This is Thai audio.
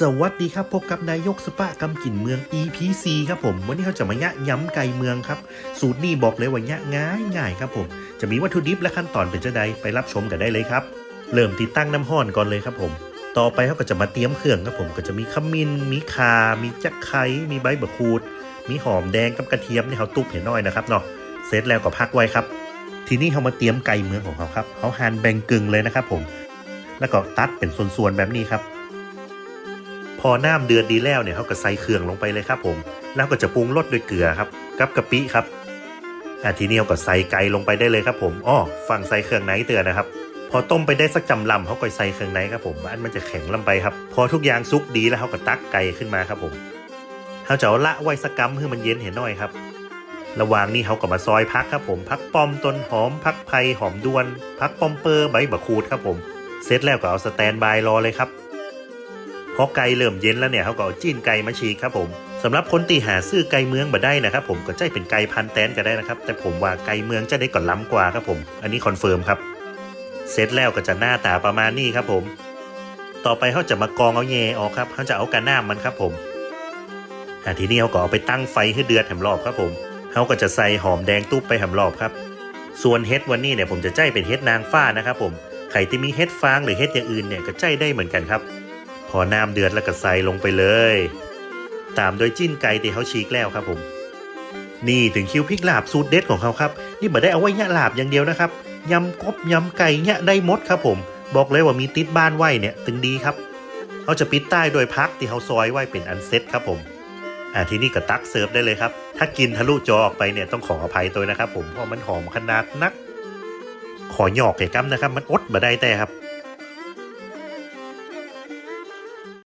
สวัสดีครับ พบกับนายกสปะกำกินเมือง EPC ครับผม วันนี้เขาจะมายะย้ำไก่เมืองครับ สูตรนี้บอกเลยว่ายะง่ายง่ายครับผม จะมีวัตถุดิบและขั้นตอนเป็นจะใดไปรับชมกันได้เลยครับ เริ่มที่ตั้งน้ำห้อนก่อนเลยครับผม ต่อไปเขาก็จะมาเตรียมเครื่องครับผมก็จะมีขมิ้นมีข่ามีจักไคร้มีใบมะกรูด มีหอมแดงกับกระเทียมที่เขาตุบเห็นน้อยนะครับเนาะเสร็จแล้วก็พักไว้ครับ ทีนี้เขามาเตรียมไก่เมืองของเขาครับเขาหั่นแบ่งกึ่งเลยนะครับผม แล้วก็ตัดเป็นส่วนๆแบบนี้ครับ อน้ำเดือดดีแล้วเนี่ยเขาก็ใส่เครื่องลงไปเลยครับผม แล้วก็จะปรุงรสด้วยเกลือครับ กับกะปิครับอะทีนี้เขาก็ใส่ไก่ลงไปได้เลยครับผมอ้อฝั่งใส่เครื่องในเตือนนะครับ พอต้มไปได้สักจำลำเขาก็ใส่เครื่องในครับผมอันมันจะแข็งลงไปครับ พอทุกอย่างซุกดีแล้วเขาก็ตักไก่ขึ้นมาครับผมเขาจะเอาละไว้สักกัมให้มันเย็นเห็นหน่อยครับ ระหว่างนี้เขาก็มาซอยพักครับผมพักป้อมต้นหอมพักไผ่หอมดวน พักป้อมเปอร์ใบบะคูดครับผมเสร็จแล้วก็เอาสแตนบายรอเลยครับ พอไก่เริ่มเย็นแล้วเนี่ยเขาก็เอาจิ้นไก่มาฉีกครับผมสำหรับคนตีหาซื้อไก่เมืองมาได้นะครับผมก็ใจเป็นไก่พันแตนก็ได้นะครับ แต่ผมว่าไก่เมืองจะได้ก่อนล้ำกว่าครับผม อันนี้คอนเฟิร์มครับเสร็จแล้วก็จะหน้าตาประมาณนี้ครับผม ต่อไปเขาจะมากรองเอาแยออกครับเขาจะเอากระน้ามันครับผมทีนี้เขาก็เอาไปตั้งไฟให้เดือดแหมรอบครับผมเขาก็จะใส่หอมแดงตุ๊บไปแหมรอบครับ ส่วนเฮ็ดวันนี้เนี่ยผมจะใจเป็นเฮ็ดนางฟ้านะครับผมใครที่มีเฮ็ดฟางหรือเฮ็ดอย่างอื่นเนี่ยก็ใจได้เหมือนกันครับ พอน้ำเดือดแล้วก็ใส่ลงไปเลย ตามโดยจิ้นไก่ที่เขาฉีกแล้วครับผม นี่ถึงคิวพริกลาบสูตรเด็ดของเขาครับ นี่ไม่ได้เอาไว้ยะลาบอย่างเดียวนะครับยำกบยำไก่เนี่ยได้หมดครับผม บอกเลยว่ามีติดบ้านไว้เนี่ยถึงดีครับเขาจะปิดใต้โดยพักที่เขาซอยไว้เป็นอันเซ็ตครับผมอ่าทีนี้ก็ตักเสิร์ฟได้เลยครับ ถ้ากินทะลุจอออกไปเนี่ยต้องขออภัยตัวนะครับ ผมเพราะมันหอมขนาดนัก ขอหยอกไก่กัมนะครับ มันอดมาได้แต่ครับ